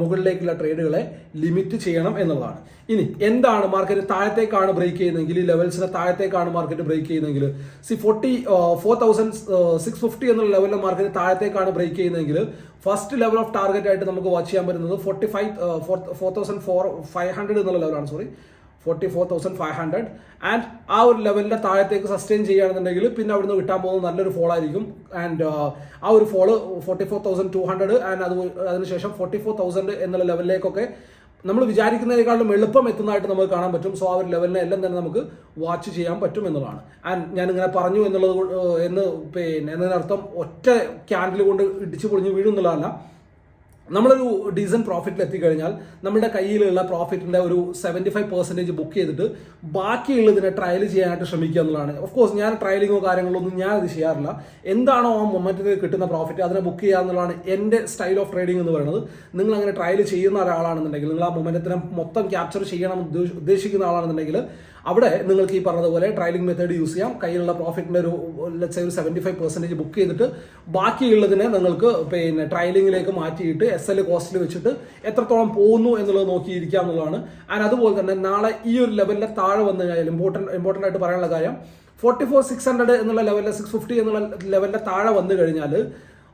മുകളിലേക്കുള്ള ട്രേഡുകളെ ലിമിറ്റ് ചെയ്യണം എന്നുള്ളതാണ്. ഇനി എന്താണ് മാർക്കറ്റ് താഴത്തേക്കാണ് ബ്രേക്ക് ചെയ്യുന്നതെങ്കിൽ ഈ ലെവൽസിനെ താഴത്തേക്കാണ് മാർക്കറ്റ് ബ്രേക്ക് ചെയ്യുന്നതെങ്കിൽ? See forty four thousand six fifty എന്നുള്ള ലെവലിലെ മാർക്കറ്റ് താഴത്തേക്കാണ് ബ്രേക്ക് ചെയ്യുന്നതെങ്കിൽ ഫസ്റ്റ് ലെവൽ ഓഫ് ടാർഗറ്റ് ആയിട്ട് നമുക്ക് വാച്ച് ചെയ്യാൻ പറ്റുന്നത് forty five four thousand four five hundred എന്നുള്ള ലെവലാണ് sorry forty four thousand five hundred. And ആ ഒരു ലെവലിന്റെ താഴത്തേക്ക് സസ്റ്റെയിൻ ചെയ്യുകയാണെന്നുണ്ടെങ്കിൽ പിന്നെ അവിടുന്ന് കിട്ടാൻ പോകുന്ന നല്ലൊരു ഫോൾ ആയിരിക്കും. ആൻഡ് ആ ഒരു fall forty four thousand two hundred and അത് അതിനുശേഷം ഫോർട്ടി ഫോർ തൗസൻഡ് എന്നുള്ള ലെവലിലേക്കൊക്കെ നമ്മൾ വിചാരിക്കുന്നതിനേക്കാളും എളുപ്പം എത്തുന്നതായിട്ട് നമുക്ക് കാണാൻ പറ്റും. സോ ആ ഒരു ലെവലിനെ എല്ലാം തന്നെ നമുക്ക് വാച്ച് ചെയ്യാൻ പറ്റും എന്നുള്ളതാണ്. ആൻഡ് ഞാൻ ഇങ്ങനെ പറഞ്ഞു എന്നുള്ളത് എന്ന് പിന്നെ എന്നതിനർത്ഥം ഒറ്റ ക്യാൻഡിൽ കൊണ്ട് ഇടിച്ചു പൊളിഞ്ഞ് വീഴും എന്നുള്ളതല്ല. നമ്മളൊരു ഡീസന്റ് പ്രോഫിറ്റിൽ എത്തിക്കഴിഞ്ഞാൽ നമ്മുടെ കയ്യിലുള്ള പ്രോഫിറ്റിന്റെ ഒരു സെവന്റി ഫൈവ് പെർസെന്റേജ് ബുക്ക് ചെയ്തിട്ട് ബാക്കിയുള്ളതിനെ ട്രയൽ ചെയ്യാനായിട്ട് ശ്രമിക്കുക എന്നുള്ളതാണ്. ഓഫ് കോഴ്സ് ഞാൻ ട്രയലിങ്ങോ കാര്യങ്ങളോ ഒന്നും ഞാൻ അത് ചെയ്യാറില്ല. എന്താണോ ആ മൊമെന്റിൽ കിട്ടുന്ന പ്രോഫിറ്റ് അതിനെ ബുക്ക് ചെയ്യുക എന്നുള്ളതാണ് എന്റെ സ്റ്റൈൽ ഓഫ് ട്രേഡിംഗ് എന്ന് പറയുന്നത്. നിങ്ങൾ അങ്ങനെ ട്രയൽ ചെയ്യുന്ന ഒരാളാണെന്നുണ്ടെങ്കിൽ നിങ്ങൾ ആ മൊമെന്റത്തിനെ മൊത്തം ക്യാപ്ചർ ചെയ്യണം ഉദ്ദേശിക്കുന്ന ആളാണെന്നുണ്ടെങ്കിൽ അവിടെ നിങ്ങൾക്ക് ഈ പറഞ്ഞതുപോലെ ട്രയലിംഗ് മെത്തേഡ് യൂസ് ചെയ്യാം. കയ്യിലുള്ള പ്രോഫിറ്റിന്റെ ഒരു ലെറ്റ്സ് ഒരു സെവന്റി ഫൈവ് പെർസെന്റേജ് ബുക്ക് ചെയ്തിട്ട് ബാക്കിയുള്ളതിനെ നിങ്ങൾക്ക് പിന്നെ ട്രയലിംഗിലേക്ക് മാറ്റിയിട്ട് എസ് എൽ കോസ്റ്റിൽ വെച്ചിട്ട് എത്രത്തോളം പോകുന്നു എന്നുള്ളത് നോക്കിയിരിക്കാം എന്നുള്ളതാണ്. ആൻഡ് അതുപോലെ തന്നെ നാളെ ഈ ഒരു ലെവലിന്റെ താഴെ വന്നു കഴിഞ്ഞാൽ ഇമ്പോർട്ടന്റ് ഇമ്പോർട്ടന്റ് ആയിട്ട് പറയാനുള്ള കാര്യം ഫോർട്ടി ഫോർ സിക്സ് ഹൺഡ്രഡ് എന്നുള്ള ലെവലിൽ സിക്സ് ഫിഫ്റ്റി എന്നുള്ള ലെവലിന്റെ താഴെ വന്നു കഴിഞ്ഞാൽ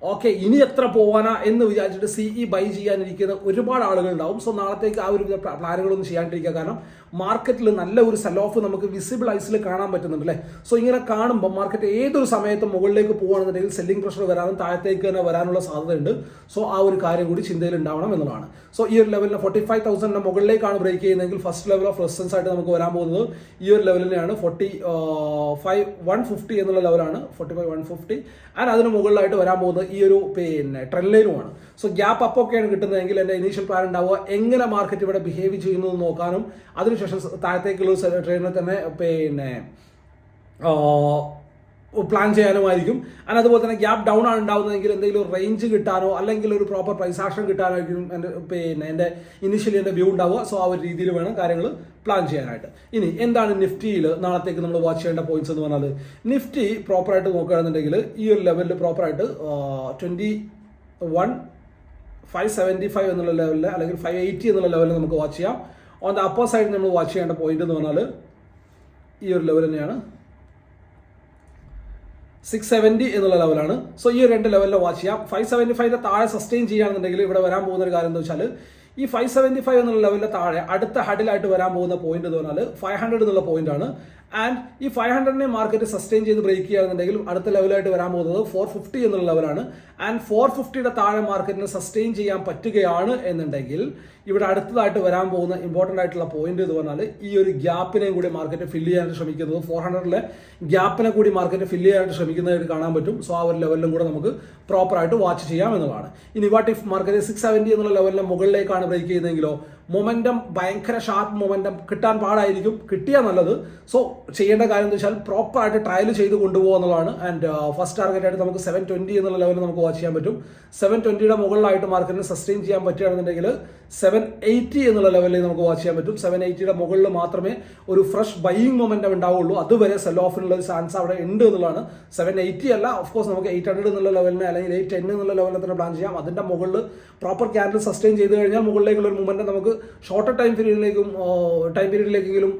ഓക്കെ ഇനി എത്ര പോവാനാ എന്ന് വിചാരിച്ചിട്ട് സിഇ ബൈ ചെയ്യാനിരിക്കുന്ന ഒരുപാട് ആളുകൾ ഉണ്ടാവും സോ നാളത്തേക്ക് ആ ഒരു പ്ലാനുകളൊന്നും ചെയ്യാണ്ടിരിക്കുക കാരണം മാർക്കറ്റിൽ നല്ല ഒരു സെൽ ഓഫ് നമുക്ക് വിസിബിൾ ഐസിൽ കാണാൻ പറ്റുന്നുണ്ട് അല്ലേ സോ ഇങ്ങനെ കാണുമ്പോൾ മാർക്കറ്റ് ഏതൊരു സമയത്തും മുകളിലേക്ക് പോകുകയാണെന്നുണ്ടെങ്കിൽ സെല്ലിംഗ് പ്രഷർ വരാനും താഴത്തേക്ക് തന്നെ വരാനുള്ള സാധ്യതയുണ്ട്. സോ ആ ഒരു കാര്യം കൂടി ചിന്തയിൽ ഉണ്ടാവണം എന്നുള്ളതാണ്. സോ ഈ ഒരു ലെവലിന് ഫോർട്ടി ഫൈവ് തൗസൻഡിന്റെ മുകളിലേക്കാണ് ബ്രേക്ക് ചെയ്യുന്നതെങ്കിൽ ഫസ്റ്റ് ലെവൽ ഓഫ് റെസിസ്റ്റൻസ് ആയിട്ട് നമുക്ക് വരാൻ പോകുന്നത് ഈ ഒരു ലെവലിനെയാണ് ഫോർട്ടി ഫൈവ് വൺ ഫിഫ്റ്റി എന്നുള്ള ലെവലാണ് forty five one fifty and അതിന് മുകളിലായിട്ട് വരാൻ പോകുന്നത് ഈ ഒരു പിന്നെ ട്രെൻഡ് ലൈനുമാണ് സോ ഗ്യാപ്പ് അപ്പൊക്കെയാണ് കിട്ടുന്നതെങ്കിൽ എന്റെ ഇനീഷ്യൽ പ്ലാൻ ഉണ്ടാവുക. എങ്ങനെ മാർക്കറ്റ് ഇവിടെ ബിഹേവ് ചെയ്യുന്നത് നോക്കാനും അതിനുശേഷം താഴത്തേക്കുള്ള ട്രെയിനിനെ തന്നെ പിന്നെ പ്ലാൻ ചെയ്യാനുമായിരിക്കും. ആൻഡ് അതുപോലെ തന്നെ ഗ്യാപ്പ് ഡൗൺ ആണ് ഉണ്ടാകുന്നതെങ്കിൽ എന്തെങ്കിലും റേഞ്ച് കിട്ടാനോ അല്ലെങ്കിൽ ഒരു പ്രോപ്പർ പ്രൈസ് ആക്ഷൻ കിട്ടാനോ ആയിരിക്കും എന്റെ പിന്നെ എന്റെ ഇനിഷ്യലി എന്റെ വ്യൂ ഉണ്ടാവുക. സോ ആ ഒരു രീതിയിൽ വേണം കാര്യങ്ങൾ പ്ലാൻ ചെയ്യാനായിട്ട്. ഇനി എന്താണ് നിഫ്റ്റിയിൽ നാളത്തേക്ക് നമ്മൾ വാച്ച് ചെയ്യേണ്ട പോയിന്റ്സ് എന്ന് പറഞ്ഞാൽ നിഫ്റ്റി പ്രോപ്പറായിട്ട് നോക്കുകയാണെന്നുണ്ടെങ്കിൽ ഈ ഒരു ലെവലിൽ പ്രോപ്പറായിട്ട് twenty one five seventy five എന്നുള്ള ലെവലിൽ അല്ലെങ്കിൽ ഫൈവ് എയ്റ്റി എന്നുള്ള ലെവലിൽ നമുക്ക് വാച്ച് ചെയ്യാം. ഓൺ ദ അപ്പർ സൈഡ് നമ്മൾ വാച്ച് ചെയ്യേണ്ട പോയിന്റ് എന്ന് പറഞ്ഞാൽ ഈ ഒരു ലെവൽ തന്നെയാണ്. സിക്സ് സെവന്റി എന്നുള്ള ലെവലാണ് സോ ഈ രണ്ട് ലെവലിൽ വാച്ച് ചെയ്യാം. ഫൈവ് സെവന്റി ഫൈവിന്റെ താഴെ സസ്റ്റെയിൻ ചെയ്യുകയാണെന്നുണ്ടെങ്കിൽ ഇവിടെ വരാൻ പോകുന്ന ഒരു കാര്യം എന്ന് വെച്ചാൽ ഈ ഫൈവ് സെവന്റി ഫൈവ് എന്നുള്ള ലെവലിന്റെ താഴെ അടുത്ത ഹഡിലായിട്ട് വരാൻ പോകുന്ന പോയിന്റ് എന്ന് പറഞ്ഞാൽ ഫൈവ് ഹൺഡ്രഡ് എന്നുള്ള പോയിന്റ് ആണ്. ആൻഡ് ഈ ഫൈവ് ഹൺഡ്രഡിനെ മാർക്കറ്റ് സസ്റ്റെയിൻ ചെയ്ത് ബ്രേക്ക് ചെയ്യുകയാണെന്നുണ്ടെങ്കിൽ അടുത്ത ലെവലായിട്ട് വരാൻ പോകുന്നത് ഫോർ ഫിഫ്റ്റി എന്നുള്ള ലെവലാണ് ആൻഡ് ഫോർ ഫിഫ്റ്റിയുടെ താഴെ മാർക്കറ്റിന് സസ്റ്റെയിൻ ചെയ്യാൻ പറ്റുകയാണ് എന്നുണ്ടെങ്കിൽ ഇവിടെ അടുത്തതായിട്ട് വരാൻ പോകുന്ന ഇമ്പോർട്ടന്റ് ആയിട്ടുള്ള പോയിന്റ് എന്ന് പറഞ്ഞാൽ ഈ ഒരു ഗ്യാപ്പിനെയും കൂടി മാർക്കറ്റ് ഫില്ല് ചെയ്യാനായിട്ട് ശ്രമിക്കുന്നത്. ഫോർ ഹൺഡ്രഡിലെ ഗ്യാപ്പിനെ കൂടി മാർക്കറ്റ് ഫില്ല് ചെയ്യാനായിട്ട് ശ്രമിക്കുന്നതായിട്ട് കാണാൻ പറ്റും. സോ ആ ഒരു ലെവലിലും കൂടെ നമുക്ക് പ്രോപ്പറായിട്ട് വാച്ച് ചെയ്യാം എന്നുള്ളതാണ്. ഇനി what if market six seventy എന്നുള്ള ലെവലിലെ മുകളിലേക്കാണ് ബ്രേക്ക് ചെയ്യുന്നതെങ്കിലോ മൊമെന്റം ഭയങ്കര ഷാർപ്പ് മൊമെന്റം കിട്ടാൻ പാടായിരിക്കും. കിട്ടിയാൽ നല്ലത്. സോ ചെയ്യേണ്ട കാര്യം എന്ന് വെച്ചാൽ പ്രോപ്പറായിട്ട് ട്രയൽ ചെയ്ത് കൊണ്ടുപോകുക എന്നുള്ളതാണ്. ആൻഡ് ഫസ്റ്റ് ടാർഗറ്റ് ആയിട്ട് നമുക്ക് സെവൻ ട്വന്റി എന്നുള്ള ലെവലിൽ നമുക്ക് വാച്ച് ചെയ്യാൻ പറ്റും. സെവൻ ട്വന്റിയുടെ മുകളിലായിട്ട് മാർക്കറ്റിന് സസ്റ്റെയിൻ ചെയ്യാൻ പറ്റുകയാണെന്നുണ്ടെങ്കിൽ സെവൻ എയ്റ്റി എന്നുള്ള ലെവലിൽ നമുക്ക് വാച്ച് ചെയ്യാൻ പറ്റും. സെവൻ എയ്റ്റിയുടെ മുകളിൽ മാത്രമേ ഒരു ഫ്രഷ് ബൈയിങ് മൊമെന്റം ഉണ്ടാവുള്ളൂ. അതുവരെ സെൽ ഓഫിനുള്ള ഒരു ചാൻസ് അവിടെ ഉണ്ട് എന്നുള്ളതാണ്. സെവൻ എയ്റ്റി അല്ല ഓഫ് കോഴ്സ് നമുക്ക് എയ്റ്റ് ഹൺഡ്രഡ് എന്നുള്ള ലെവലിന് അല്ലെങ്കിൽ എയ്റ്റ് ടെൻ എന്നുള്ള ലെവലിൽ തന്നെ പ്ലാൻ ചെയ്യാം. അതിന്റെ മുകളിൽ പ്രോപ്പർ ക്യാൻഡിൽ സസ്റ്റെയിൻ ചെയ്ത് കഴിഞ്ഞാൽ മുകളിലേക്കുള്ള ഒരു മൂവ്മെന്റ് നമുക്ക് ഷോർട്ടർ ടൈം പീരീഡിലേക്കും ടൈം പീരീഡിലേക്കെങ്കിലും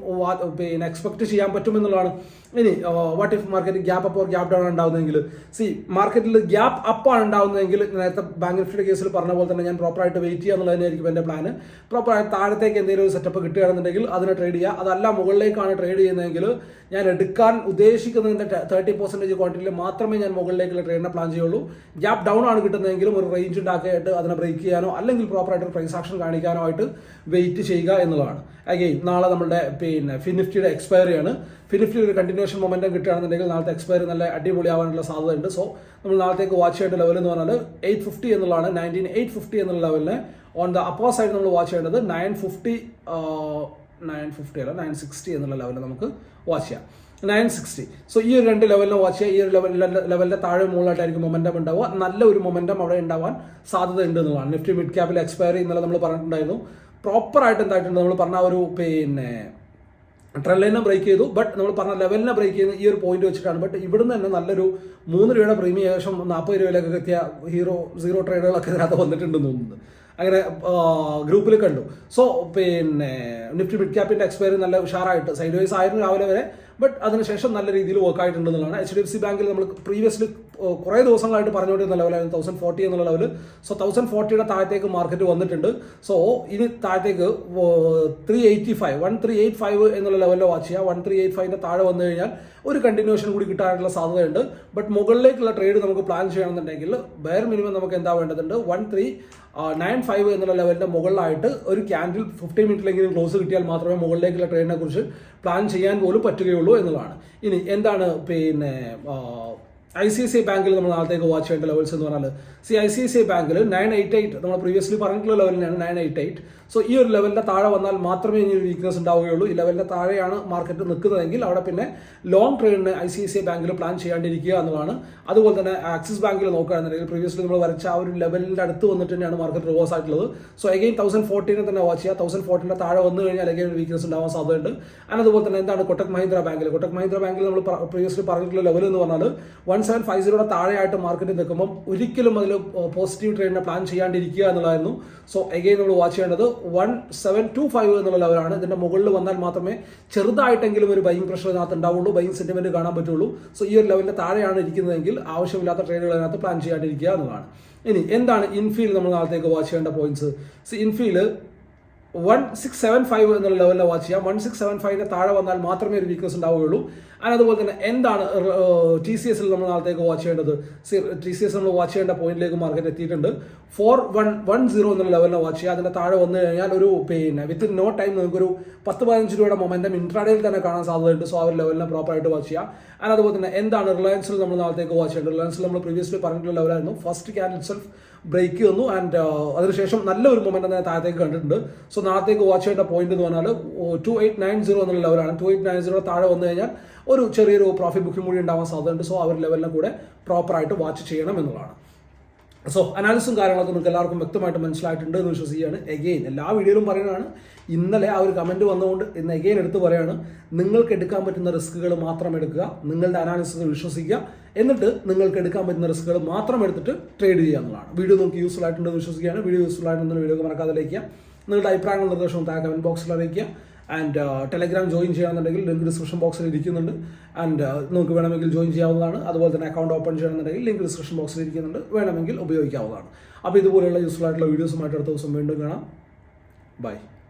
പിന്നെ എക്സ്പെക്ട് ചെയ്യാൻ പറ്റുമെന്നുള്ളതാണ്. ഇനി what if market gap up or gap down ഉണ്ടാവുന്നതെങ്കിൽ? See മാർക്കറ്റിൽ ഗ്യാപ്പ് അപ്പ് ആണ് ഉണ്ടാവുന്നതെങ്കിൽ നേരത്തെ ബാങ്ക് നിഫ്റ്റിയുടെ കേസിൽ പറഞ്ഞ പോലെ തന്നെ ഞാൻ പ്രോപ്പറായിട്ട് വെയിറ്റ് ചെയ്യുക എന്നുള്ളതിനായിരിക്കും എന്റെ പ്ലാന് പ്രോപ്പറായിട്ട് താഴത്തേക്ക് എന്തെങ്കിലും ഒരു സെറ്റപ്പ് കിട്ടുകയാണെന്നുണ്ടെങ്കിൽ അതിനെ ട്രേഡ് ചെയ്യുക. അതല്ല മുകളിലേക്കാണ് ട്രേഡ് ചെയ്യുന്നതെങ്കിൽ ഞാൻ എടുക്കാൻ ഉദ്ദേശിക്കുന്നതിന്റെ തേർട്ടി പെർസെന്റേജ് ക്വാണ്ടിറ്റിയിൽ മാത്രമേ ഞാൻ മുകളിലേക്കുള്ള ട്രേഡിനെ പ്ലാൻ ചെയ്യുള്ളൂ. ഗ്യാപ്പ് ഡൗൺ ആണ് കിട്ടുന്നതെങ്കിലും ഒരു റേഞ്ച് ഉണ്ടാക്കിയിട്ട് അതിനെ ബ്രേക്ക് ചെയ്യാനോ അല്ലെങ്കിൽ പ്രോപ്പറായിട്ട് പ്രൈസ് ആക്ഷൻ കാണിക്കാനോ ആയിട്ട് വെയിറ്റ് ചെയ്യുക എന്നുള്ളതാണ്. അഗെയിൻ നാളെ നമ്മുടെ പിന്നെ ഫിനിഫ്റ്റിയുടെ എക്സ്പയറി ആണ്. ഫിനിഫ്റ്റി ഒരു കണ്ടിന്യൂഷൻ മൊമെന്റം കിട്ടുകയാണെന്നുണ്ടെങ്കിൽ നാളത്തെ എക്സ്പയറി നല്ല അടിപൊളിയാവാനുള്ള സാധ്യതയുണ്ട്. സോ നമ്മൾ നാളത്തേക്ക് വാച്ച് ചെയ്യേണ്ട ലെവൽ എന്ന് പറഞ്ഞാൽ എയ്റ്റ് ഫിഫ്റ്റി എന്നുള്ളതാണ്. നയന്റീൻ എയ്റ്റ് ഫിഫ്റ്റി എന്നുള്ള ലെവലിനെ ഓൺ ദ അപ്പോ സൈഡ് നമ്മൾ വാച്ച് ചെയ്യേണ്ടത് നയൻ ഫിഫ്റ്റി നയൻ ഫിഫ്റ്റി അല്ല നയൻ സിക്സ്റ്റി എന്നുള്ള ലെവലിൽ നമുക്ക് വാച്ച് ചെയ്യാം. നയൻ സിക്സ്റ്റി സോ ഈ ഒരു രണ്ട് ലെവലിനെ വാച്ച് ചെയ്യുക ഈ ഒരു ലെവൽ ലെവലിന്റെ താഴെ മുകളിലായിട്ടായിരിക്കും മൊമെന്റം ഉണ്ടാവുക. നല്ല ഒരു മൊമെന്റം അവിടെ ഉണ്ടാവാൻ സാധ്യത ഉണ്ട് എന്നുള്ളതാണ്. നിഫ്റ്റി മിഡ് ക്യാപിൽ എക്സ്പയറി ഇന്നലെ നമ്മൾ പറഞ്ഞിട്ടുണ്ടായിരുന്നു. പ്രോപ്പർ ആയിട്ട് എന്തായിട്ടുണ്ട്? നമ്മൾ പറഞ്ഞ ഒരു പിന്നെ ട്രെൻഡ് ലൈനെ ബ്രേക്ക് ചെയ്തു. ബട്ട് നമ്മൾ പറഞ്ഞ ലെവലിനെ ബ്രേക്ക് ചെയ്യുന്ന ഈ ഒരു പോയിന്റ് വെച്ചിട്ടാണ്. ബട്ട് ഇവിടുന്ന് തന്നെ നല്ലൊരു മൂന്ന് രൂപയുടെ പ്രീമിയം ഏകദേശം നാൽപ്പത് രൂപയിലൊക്കെ എത്തിയ ഹീറോ സീറോ ട്രേഡുകളൊക്കെ ഇതിനകത്ത് വന്നിട്ടുണ്ടെന്ന് തോന്നുന്നു. അങ്ങനെ ഗ്രൂപ്പിൽ കണ്ടു. സോ പിന്നെ നിഫ്റ്റി മിഡ് ക്യാപ്പിന്റെ എക്സ്പയറി നല്ല ഉഷാറായിട്ട് സൈഡ് വൈസ് ആയിരുന്നു രാവിലെ വരെ. ബട്ട് അതിനുശേഷം നല്ല രീതിയിൽ വർക്ക് ആയിട്ടുണ്ടെന്നുള്ളതാണ്. എച്ച് ഡി എഫ് സി ബാങ്കിൽ നമ്മൾ പ്രീവിയസ്ലി കുറേ ദിവസങ്ങളായിട്ട് പറഞ്ഞുകൊണ്ടിരുന്ന ലെവലായിരുന്നു തൗസൻഡ് ഫോർട്ടി എന്നുള്ള ലെവൽ സോ തൗസൻഡ് ഫോർട്ടിയുടെ താഴത്തേക്ക് മാർക്കറ്റ് വന്നിട്ടുണ്ട്. സോ ഇനി താഴത്തേക്ക് three eighty five one three eight five എന്നുള്ള ലെവലിൽ വാച്ച് ചെയ്യുക. വൺ ത്രീ എയ്റ്റ് ഫൈവിന്റെ താഴെ വന്നു കഴിഞ്ഞാൽ ഒരു കണ്ടിന്യൂഷൻ കൂടി കിട്ടാനുള്ള സാധ്യതയുണ്ട്. ബട്ട് മുകളിലേക്കുള്ള ട്രേഡ് നമുക്ക് പ്ലാൻ ചെയ്യണമെന്നുണ്ടെങ്കിൽ ബയർ മിനിമം നമുക്ക് എന്താ വേണ്ടതുണ്ട്? വൺ ത്രീ നയൻ ഫൈവ് എന്നുള്ള ലെവലിന്റെ മുകളിലായിട്ട് ഒരു ക്യാൻഡിൽ ഫിഫ്റ്റീൻ മിനിറ്റിലെങ്കിലും ക്ലോസ് കിട്ടിയാൽ മാത്രമേ മുകളിലേക്കുള്ള ട്രെയിനിനെ കുറിച്ച് പ്ലാൻ ചെയ്യാൻ പോലും പറ്റുകയുള്ളൂ എന്നുള്ളതാണ്. ഇനി എന്താണ് പിന്നെ ഐ സി സി ബാങ്കിൽ നമ്മൾ നാളത്തേക്ക് വാച്ച് ചെയ്യേണ്ട ലെവൽസ് എന്ന് പറഞ്ഞാൽ സി ഐ സി സി ബാങ്കിൽ നയൻ എയ്റ്റ് എയ്റ്റ് നമ്മൾ പ്രീവിയസ്ലി പറഞ്ഞിട്ടുള്ള ലെവലിനാണ് നയൻ എയ്റ്റ് എയ്റ്റ് സോ ഈ ഒരു ലെവലിന്റെ താഴെ വന്നാൽ മാത്രമേ ഇനി ഒരു വീക്ക്നെസ് ഉണ്ടാവുകയുള്ളൂ. ഈ ലെവലിന്റെ താഴെയാണ് മാർക്കറ്റ് നിൽക്കുന്നതെങ്കിൽ അവിടെ പിന്നെ long ട്രേഡിന് I C I C I ബാങ്കിൽ പ്ലാൻ ചെയ്യാണ്ടിരിക്കുക എന്നതാണ് അതുപോലെ തന്നെ ആക്സിസ് ബാങ്കിൽ നോക്കുകയാണെന്നുണ്ടെങ്കിൽ പ്രീവിയസ്ലി നമ്മൾ വരച്ച ആ ഒരു ലെവലിന്റെ അടുത്ത് വന്നിട്ട് തന്നെയാണ് മാർക്കറ്റ് റിവേഴ്സ് ആയിട്ടുള്ളത്. സോ അഗെയിൻ തൗസൻഡ് ഫോർട്ടീനെ തന്നെ വാച്ച് ചെയ്യുക. തൗസൻഡ് ഫോർട്ടീന്റെ താഴെ വന്നു കഴിഞ്ഞാൽ അഗെയിൻ വീക്ക്നസ് ഉണ്ടാവാൻ സാധ്യതയുണ്ട്. And അതുപോലെ തന്നെ എന്താണ് കൊട്ടക് മഹീന്ദ്ര ബാങ്കിൽ കൊട്ടക് മഹീന്ദ്ര ബാങ്കിൽ നമ്മൾ പ്രീവിയസ്ലി പറഞ്ഞിട്ടുള്ള ലെവൽ എന്ന് പറഞ്ഞാൽ വൺ സെവൻ ഫൈവ് സീറോയുടെ താഴെയായിട്ട് മാർക്കറ്റ് നിൽക്കുമ്പോൾ ഒരിക്കലും അതിൽ പോസിറ്റീവ് ട്രേഡിനെ പ്ലാൻ ചെയ്യാണ്ടിരിക്കുക എന്നുള്ളതായിരുന്നു. സോ എഗെയിൻ നമ്മൾ വാച്ച് ചെയ്യേണ്ടത് വൺ സെവൻ ടു ഫൈവ് എന്നുള്ള ലെവലാണ് ഇതിന്റെ മുകളിൽ വന്നാൽ മാത്രമേ ചെറുതായിട്ടെങ്കിലും ഒരു ബൈങ് പ്രഷർ ഇതിനകത്ത് ഉണ്ടാവുള്ളൂ. ബൈങ് സെന്റിമെന്റ് കാണാൻ പറ്റുള്ളൂ. സോ ഈ ഒരു ലെവലിന്റെ താഴെയാണ് ഇരിക്കുന്നതെങ്കിൽ ആവശ്യമില്ലാത്ത ട്രേഡുകൾ അതിനകത്ത് പ്ലാൻ ചെയ്യാണ്ടിരിക്കുക എന്നുള്ളതാണ്. ഇനി എന്താണ് ഇൻഫീൽ നമ്മൾ നാളത്തേക്ക് വാച്ച് ചെയ്യേണ്ട പോയിന്റ്സ് സി ഇൻഫീൽ വൺ സിക്സ് സെവൻ ഫൈവ് എന്നുള്ള ലെവലിൽ വാച്ച് ചെയ്യാം. വൺ സിക്സ് സെവൻ ഫൈവിന് താഴെ വന്നാൽ മാത്രമേ ഒരു വീക്ക്നസ് ഉണ്ടാവുകയുള്ളൂ. And അതുപോലെ തന്നെ എന്താണ് ടി സി എസിൽ നമ്മൾ നാളത്തേക്ക് വാച്ച് ചെയ്യേണ്ടത്? ടി സി എസ് നമ്മൾ വാച്ച് ചെയ്യേണ്ട പോയിന്റിലേക്ക് മാർക്കറ്റ് എത്തിയിട്ടുണ്ട്. ഫോർ വൺ വൺ സീറോ എന്നുള്ള ലെവലിൽ വാച്ച് ചെയ്യുക. അതിന്റെ താഴെ വന്നു കഴിഞ്ഞാൽ ഒരു പിന്നെ വിത്ത് നോ ടൈം നിങ്ങൾക്കൊരു പത്ത് പതിനഞ്ച് രൂപയുടെ മൊമെന്റം ഇൻട്രാഡേയിൽ തന്നെ കാണാൻ സാധ്യതയുണ്ട്. സോ ആ ഒരു ലെവലിനെ പ്രോപ്പറായിട്ട് വാച്ച് ചെയ്യുക. And അതുപോലെ തന്നെ എന്താണ് റിലയൻസിൽ നമ്മൾ നാളത്തേക്ക് വാച്ച് ചെയ്യേണ്ടത്? റിലയൻസിൽ നമ്മൾ പ്രീവിയസ്ലി പറഞ്ഞിട്ടുള്ള ലെവലായിരുന്നു ഫസ്റ്റ് ക്യാൻ ഇറ്റ്സെൽഫ് ബ്രേക്ക് വന്നു. ആൻഡ് അതിനുശേഷം നല്ലൊരു മൊമെന്റ് തന്നെ താഴത്തേക്ക് കണ്ടിട്ടുണ്ട്. സോ നാളത്തേക്ക് വാച്ച് ചെയ്യേണ്ട പോയിന്റ് എന്ന് പറഞ്ഞാൽ ടു എയ്റ്റ് നയൻ സീറോ എന്നുള്ള ലെവലാണ് ടു എയ്റ്റ് നയൻ സീറോ താഴെ വന്നു കഴിഞ്ഞാൽ ഒരു ചെറിയൊരു പ്രോഫിറ്റ് ബുക്കിംഗ് കൂടി ഉണ്ടാവാൻ സാധ്യതയുണ്ട്. സോ അവർ ലെവലിനെ കൂടെ പ്രോപ്പറായിട്ട് വാച്ച് ചെയ്യണം എന്നുള്ളതാണ്. സോ അനാലിസും കാര്യങ്ങളൊക്കെ നിങ്ങൾക്ക് എല്ലാവർക്കും വ്യക്തമായിട്ട് മനസ്സിലായിട്ടുണ്ട് എന്ന് വിശ്വസിക്കുകയാണ്. എഗെയിൻ എല്ലാ വീഡിയോയിലും പറയുന്നതാണ്. ഇന്നലെ ആ ഒരു കമന്റ് വന്നുകൊണ്ട് ഇന്ന് എഗെയിൻ എടുത്ത് പറയാണ് നിങ്ങൾക്ക് എടുക്കാൻ പറ്റുന്ന റിസ്കുകൾ മാത്രം എടുക്കുക. നിങ്ങളുടെ അനാലിസിസ് വിശ്വസിക്കുക. എന്നിട്ട് നിങ്ങൾക്ക് എടുക്കാൻ പറ്റുന്ന റിസ്കുകൾ മാത്രം എടുത്തിട്ട് ട്രേഡ് ചെയ്യുക എന്നുള്ളതാണ്. വീഡിയോ നിങ്ങൾക്ക് യൂസ്ഫുൾ ആയിട്ടുണ്ടെന്ന് വിശ്വസിക്കുകയാണ്. വീഡിയോ യൂസ്ഫുൾ ആയിട്ടുണ്ടെന്ന് വീഡിയോ മറക്കാതെ ലയിക്കുക നിങ്ങളുടെ അഭിപ്രായങ്ങൾ നിർദ്ദേശവും താഴെ കമന്റ് ബോക്സിൽ അറിയിക്കുക. ആൻഡ് ടെലഗ്രാം ജോയിൻ ചെയ്യണമെന്നുണ്ടെങ്കിൽ ലിങ്ക് ഡിസ്ക്രിപ്ഷൻ ബോക്സിൽ ഇരിക്കുന്നുണ്ട്. ആൻഡ് നിങ്ങൾക്ക് വേണമെങ്കിൽ ജോയിൻ ചെയ്യാവുന്നതാണ്. അതുപോലെ തന്നെ അക്കൗണ്ട് ഓപ്പൺ ചെയ്യണമെന്നുണ്ടെങ്കിൽ ലിങ്ക് ഡിസ്ക്രിപ്ഷൻ ബോക്സിൽ ഇരിക്കുന്നുണ്ട്. വേണമെങ്കിൽ ഉപയോഗിക്കാവുന്നതാണ്. അപ്പോൾ ഇതുപോലെയുള്ള യൂസ്ഫുൾ ആയിട്ടുള്ള വീഡിയോസുമായിട്ട് അടുത്ത ദിവസം വീണ്ടും കാണാം. ബൈ